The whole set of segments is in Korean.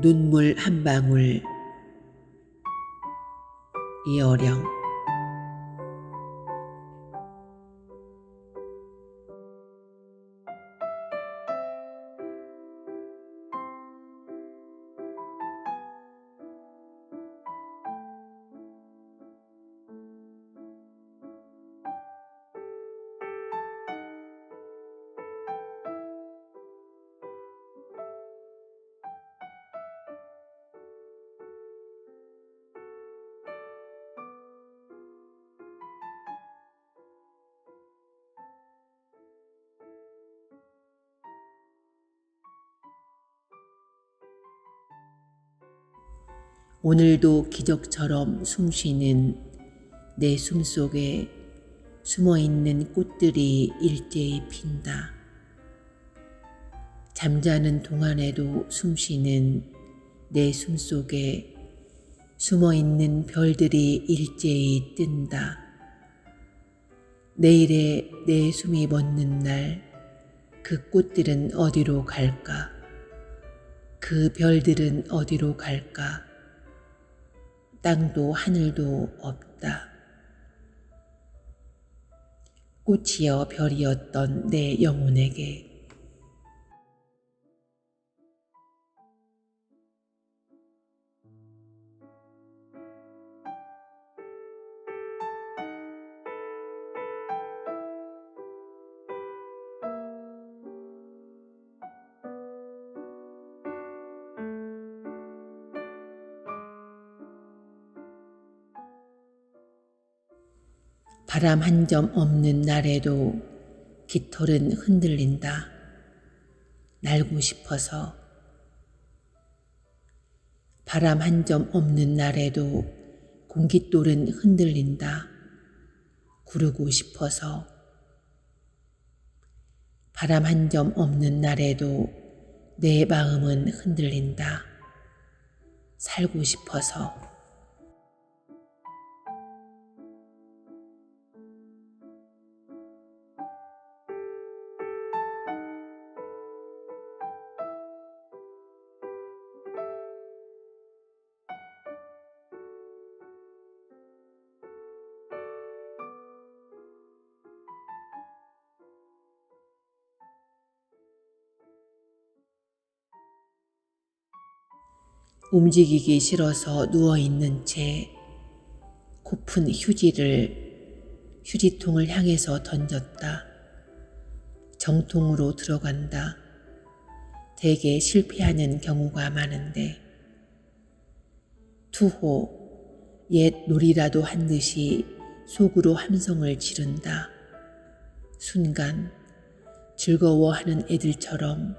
눈물 한 방울. 이어령 오늘도 기적처럼 숨쉬는 내 숨속에 숨어 있는 꽃들이 일제히 핀다. 잠자는 동안에도 숨쉬는 내 숨속에 숨어 있는 별들이 일제히 뜬다. 내일에 내 숨이 멎는 날 그 꽃들은 어디로 갈까? 그 별들은 어디로 갈까? 땅도 하늘도 없다. 꽃이여 별이었던 내 영혼에게 바람 한 점 없는 날에도 깃털은 흔들린다. 날고 싶어서 바람 한 점 없는 날에도 공깃돌은 흔들린다. 구르고 싶어서 바람 한 점 없는 날에도 내 마음은 흔들린다. 살고 싶어서 움직이기 싫어서 누워 있는 채 고픈 휴지를 휴지통을 향해서 던졌다. 정통으로 들어간다. 대개 실패하는 경우가 많은데 투호 옛 놀이라도 한 듯이 속으로 함성을 지른다. 순간 즐거워하는 애들처럼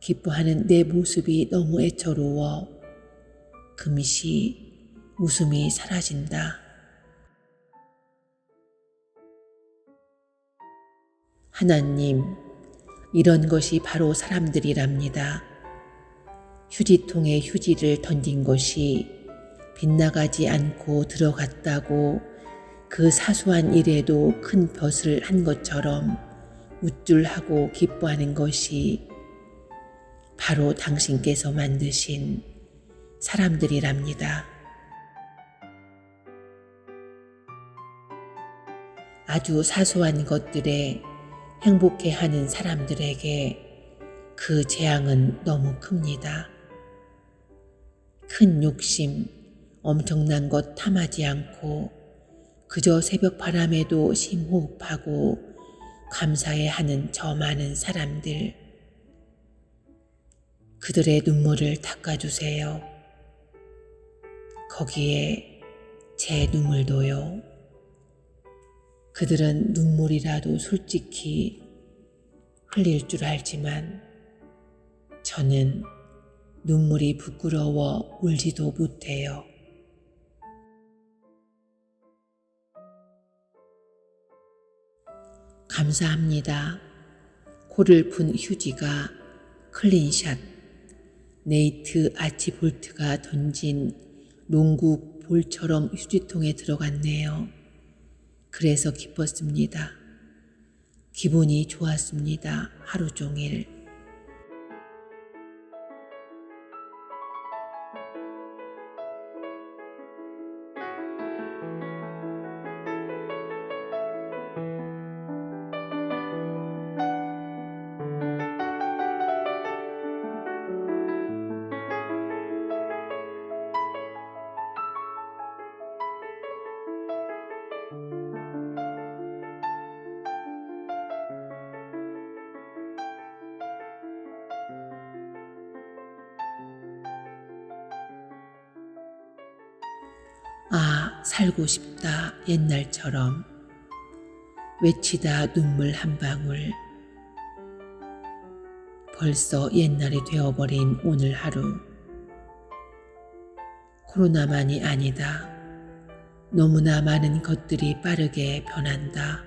기뻐하는 내 모습이 너무 애처로워 금시 웃음이 사라진다. 하나님, 이런 것이 바로 사람들이랍니다. 휴지통에 휴지를 던진 것이 빗나가지 않고 들어갔다고 그 사소한 일에도 큰 벼슬 한 것처럼 우쭐하고 기뻐하는 것이 바로 당신께서 만드신 사람들이랍니다. 아주 사소한 것들에 행복해 하는 사람들에게 그 재앙은 너무 큽니다. 큰 욕심, 엄청난 것 탐하지 않고 그저 새벽 바람에도 심호흡하고 감사해 하는 저 많은 사람들. 그들의 눈물을 닦아주세요. 거기에 제 눈물도요. 그들은 눈물이라도 솔직히 흘릴 줄 알지만 저는 눈물이 부끄러워 울지도 못해요. 감사합니다. 코를 푼 휴지가 클린샷, 네이트 아치볼트가 던진 농구 볼처럼 휴지통에 들어갔네요. 그래서 기뻤습니다. 기분이 좋았습니다. 하루 종일. 살고 싶다 옛날처럼 외치다 눈물 한 방울 벌써 옛날이 되어버린 오늘 하루 코로나만이 아니다. 너무나 많은 것들이 빠르게 변한다.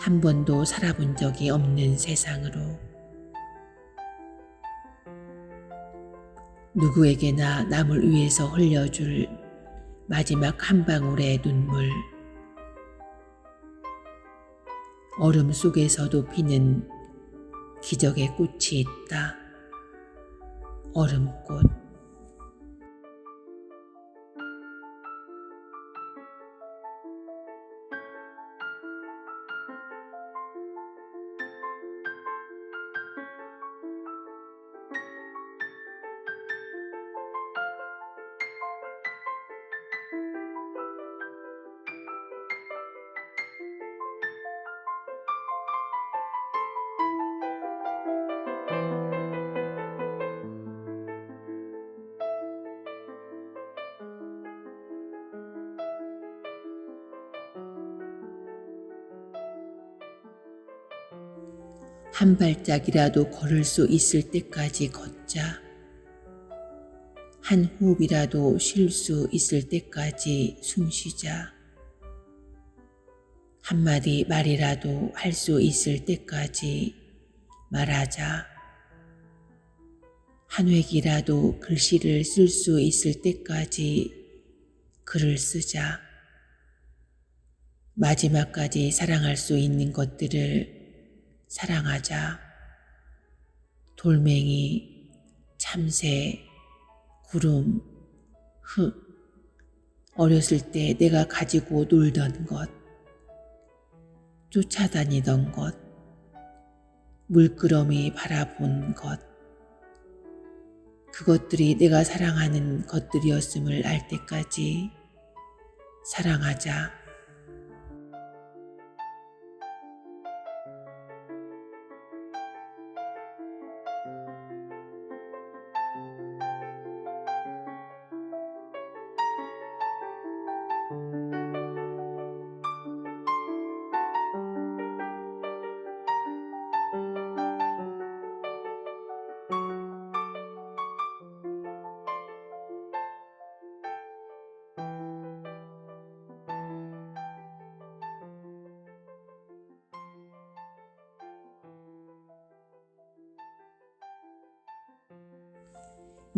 한 번도 살아본 적이 없는 세상으로 누구에게나 남을 위해서 흘려줄 마지막 한 방울의 눈물. 얼음 속에서도 피는 기적의 꽃이 있다. 얼음꽃. 한 발짝이라도 걸을 수 있을 때까지 걷자. 한 호흡이라도 쉴 수 있을 때까지 숨 쉬자. 한마디 말이라도 할 수 있을 때까지 말하자. 한 획이라도 글씨를 쓸 수 있을 때까지 글을 쓰자. 마지막까지 사랑할 수 있는 것들을 사랑하자. 돌멩이, 참새, 구름, 흙. 어렸을 때 내가 가지고 놀던 것. 쫓아다니던 것. 물끄러미 바라본 것. 그것들이 내가 사랑하는 것들이었음을 알 때까지 사랑하자.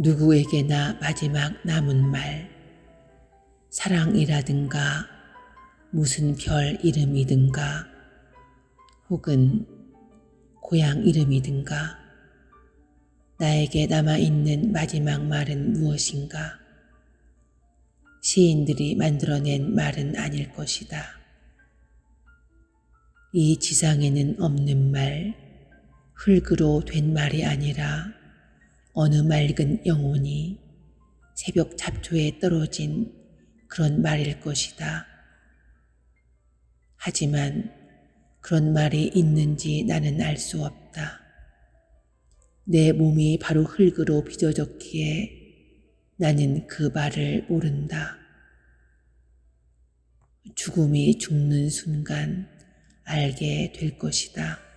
누구에게나 마지막 남은 말, 사랑이라든가 무슨 별 이름이든가 혹은 고향 이름이든가 나에게 남아있는 마지막 말은 무엇인가? 시인들이 만들어낸 말은 아닐 것이다. 이 지상에는 없는 말, 흙으로 된 말이 아니라 어느 맑은 영혼이 새벽 잡초에 떨어진 그런 말일 것이다. 하지만 그런 말이 있는지 나는 알 수 없다. 내 몸이 바로 흙으로 빚어졌기에 나는 그 말을 모른다. 죽음이 죽는 순간 알게 될 것이다.